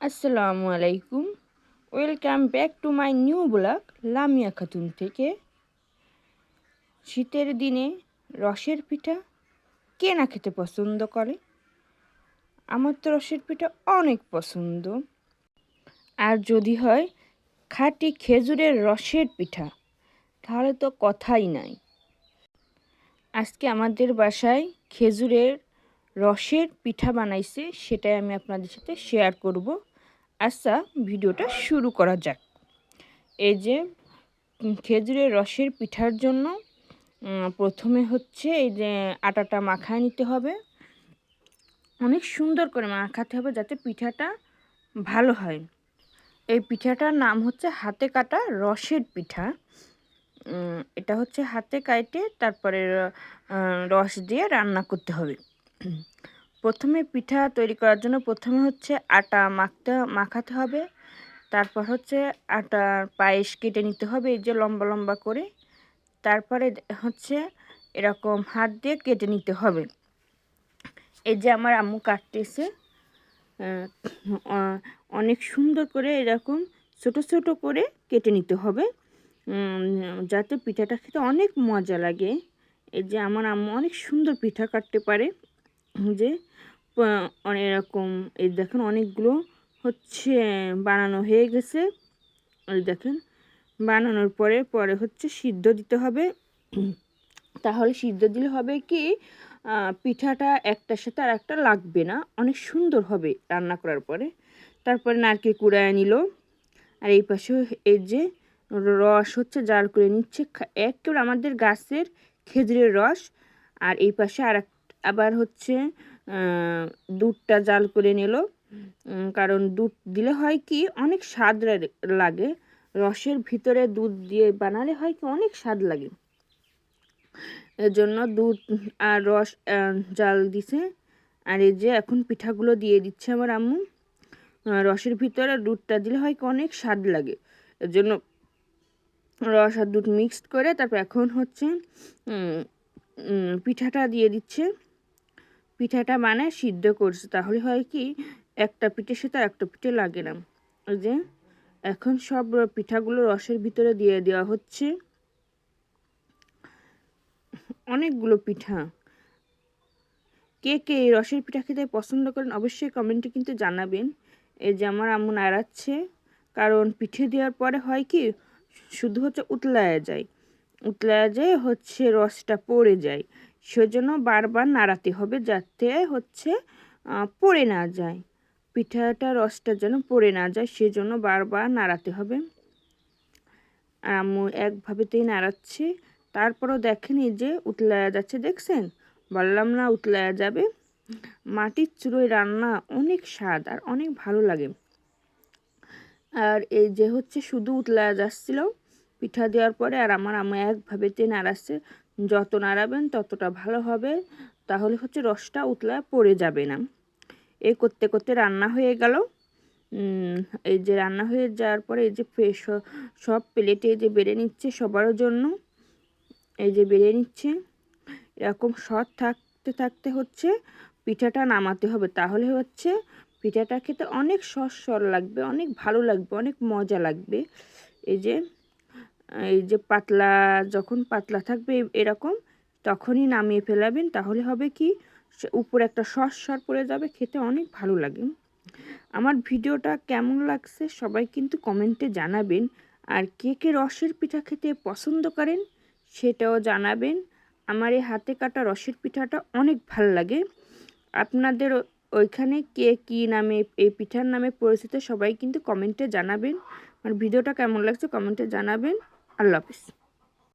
আসসালামু আলাইকুম। Welcome back to my new blog Lamia Khatun থেকে। শীতের দিনে রসের পিঠা কে না খেতে পছন্দ করে? আমার তো রসের পিঠা অনেক পছন্দ। আর যদি হয় খাঁটি খেজুরের রসের পিঠা, তাহলে তো কথাই নাই। আজকে আমাদের বাসায় খেজুরের রসের পিঠা বানাইছে, সেটাই আমি আপনাদের সাথে শেয়ার করব। আচ্ছা ভিডিওটা শুরু করা যাক। এই যে খেজুরের রসের পিঠার জন্য প্রথমে হচ্ছে এই যে আটাটা মাখায় নিতে হবে। অনেক সুন্দর করে মাখাতে হবে যাতে পিঠাটা ভালো হয়। এই পিঠাটার নাম হচ্ছে হাতে কাটা রসের পিঠা। এটা হচ্ছে হাতে কাটে তারপরে রস দিয়ে রান্না করতে হবে। প্রথমে পিঠা তৈরি করার জন্য প্রথমে হচ্ছে আটা মাখতে, মাখাতে হবে। তারপর হচ্ছে আটা পায়েস কেটে নিতে হবে, এই যে লম্বা লম্বা করে। তারপরে হচ্ছে এরকম হাত দিয়ে কেটে নিতে হবে। এই যে আমার আম্মু কাটতেছে অনেক সুন্দর করে এরকম ছোট ছোট করে কেটে নিতে হবে। যাতে পিঠাটা খেতে অনেক মজা লাগে। এই যে আমার আম্মু অনেক সুন্দর পিঠা কাটতে পারে। যে অনেক রকম এই দেখেন অনেকগুলো হচ্ছে, বানানো হয়ে গেছে। এই দেখেন, বানানোর পরে পরে হচ্ছে সিদ্ধ দিতে হবে। তাহলে সিদ্ধ দিলে হবে কি পিঠাটা একটার সাথে আর একটা লাগবে না, অনেক সুন্দর হবে রান্না করার পরে। তারপরে নারকেল কুড়ায় নিল। আর এই পাশে এই যে, রস হচ্ছে, জাল করে নিচ্ছে একেবারে আমাদের গাছের খেজুরের রস। আর এই পাশে আর আবার হচ্ছে দুধটা জাল করে নিল। কারণ দুধ দিলে হয় কি, অনেক স্বাদ লাগে। রসের ভিতরে দুধ দিয়ে বানালে হয় কি, অনেক স্বাদ লাগে। এর জন্য দুধ আর রস জাল দিছে। আর এই যে এখন পিঠাগুলো দিয়ে দিচ্ছে আমার আম্মু। রসের ভিতরে দুধটা দিলে হয় কি, অনেক স্বাদ লাগে। এর জন্য রস আর দুধ মিক্সড করে তারপর এখন হচ্ছে পিঠাটা দিয়ে দিচ্ছে। পিঠাটা মানে সিদ্ধ করছে। তাহলে হয় কি, একটা পিঠের সাথে একটা পিঠে লাগে না। যে, এখন সব পিঠাগুলো রসের ভিতরে দিয়ে দেওয়া হচ্ছে। অনেকগুলো পিঠা। কে কে এই রসের পিঠা খেতে পছন্দ করেন অবশ্যই কমেন্টে কিন্তু জানাবেন। এই যে আমার আম্মু নাড়াচ্ছে। কারণ পিঠে দেওয়ার পরে হয় কি, শুধু হচ্ছে উতলায়া যায়। উতলায়া যায়, হচ্ছে রসটা পড়ে যায়। সেজন্য বারবার নাড়াতে হবে যাতে হচ্ছে পড়ে না যায়। পিঠাটা রসটা যেন পড়ে না যায় সেজন্য বারবার নাড়াতে হবে। আর আম্মু একভাবেতেই নাড়াচ্ছে। তারপরও দেখেন যে উতলায়া যাচ্ছে, দেখছেন? বললাম না উতলায়া যাবে। মাটির চুলোয় রান্না অনেক স্বাদ আর অনেক ভালো লাগে। আর এই যে হচ্ছে শুধু উতলায়া যাচ্ছিল, পিঠা দেওয়ার পরে আর আমার আম্মু একভাবেতে নাড়াচ্ছে। যত নাড়াবেন ততটা ভালো হবে। তাহলে হচ্ছে রসটা উতলায় পড়ে যাবে না। এই করতে করতে রান্না হয়ে গেল। এই যে রান্না হয়ে যাওয়ার পরে এই যে সব প্লেটে যে বেড়ে নিচ্ছে সবার জন্য। এই যে বেড়ে নিচ্ছে। এরকম সৎ থাকতে থাকতে হচ্ছে পিঠাটা নামাতে হবে। তাহলে হচ্ছে পিঠাটা খেতে অনেক সস সর লাগবে, অনেক ভালো লাগবে, অনেক মজা লাগবে। এই যে এই যে পাতলা, যখন পাতলা থাকবে এরকম, তখনই নামিয়ে ফেলাবেন। তাহলে হবে কি উপরে একটা সস সর পড়ে যাবে, খেতে অনেক ভালো লাগে। আমার ভিডিওটা কেমন লাগছে সবাই কিন্তু কমেন্টে জানাবেন। আর কে কে রসের পিঠা খেতে পছন্দ করেন সেটাও জানাবেন। আমার এই হাতে কাটা রসের পিঠাটা অনেক ভালো লাগে। আপনাদের ওইখানে কে কী নামে, এই পিঠার নামে পরিচিত সবাই কিন্তু কমেন্টে জানাবেন। আর ভিডিওটা কেমন লাগছে কমেন্টে জানাবেন। আল্লাহ হাফিজ।